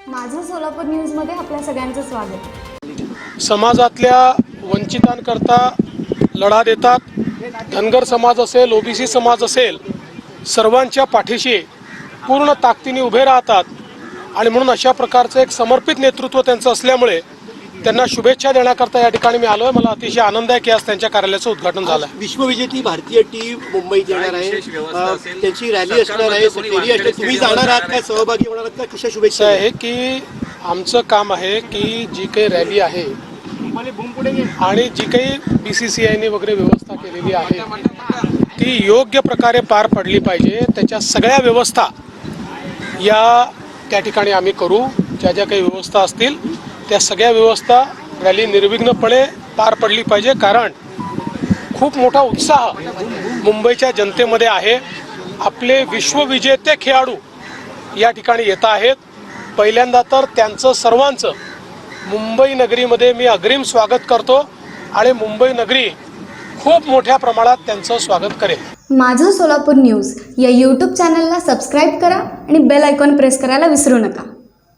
सोलापूर न्यूजमध्ये आपल्या सगळ्यांचं स्वागत. समाजातल्या वंचितांकरता लढा देतात. धनगर समाज असेल ओबीसी समाज असेल सर्वांच्या पाठीशी पूर्ण ताकदीने उभे राहतात. आणि म्हणून अशा प्रकारचं एक समर्पित नेतृत्व त्यांचं असल्यामुळे त्यांना शुभेच्छा देण्याकरता या ठिकाणी मी आलो आहे मला अतिशय आनंद आहे की आज त्यांच्या कार्यालयाचं उद्घाटन झालं आहे विश्वविजेती भारतीय टीम मुंबईत येणार आहे. त्यांची रॅली असणार आहे. तुम्ही जाणार आहात का सहभागी होणार आहात का? कशा शुभेच्छा आहे की आमचं काम आहे की जी काही रॅली आहे आणि जी काही बी सी सी आयने वगैरे व्यवस्था केलेली आहे ती योग्य प्रकारे पार पडली पाहिजे. त्याच्या सगळ्या व्यवस्था या त्या ठिकाणी आम्ही करू. ज्या ज्या काही व्यवस्था असतील त्या सगळ्या व्यवस्था रॅली निर्विघ्नपणे पार पडली पाहिजे. कारण खूप मोठा उत्साह मुंबईच्या जनतेमध्ये आहे. आपले विश्वविजेते खेळाडू या ठिकाणी येत आहेत. पहिल्यांदा तर त्यांचं सर्वांचं मुंबई नगरीमध्ये मी अग्रिम स्वागत करतो आणि मुंबई नगरी खूप मोठ्या प्रमाणात त्यांचं स्वागत करेल. माझं सोलापूर न्यूज या यूट्यूब चॅनलला सबस्क्राईब करा आणि बेल आयकॉन प्रेस करायला विसरू नका.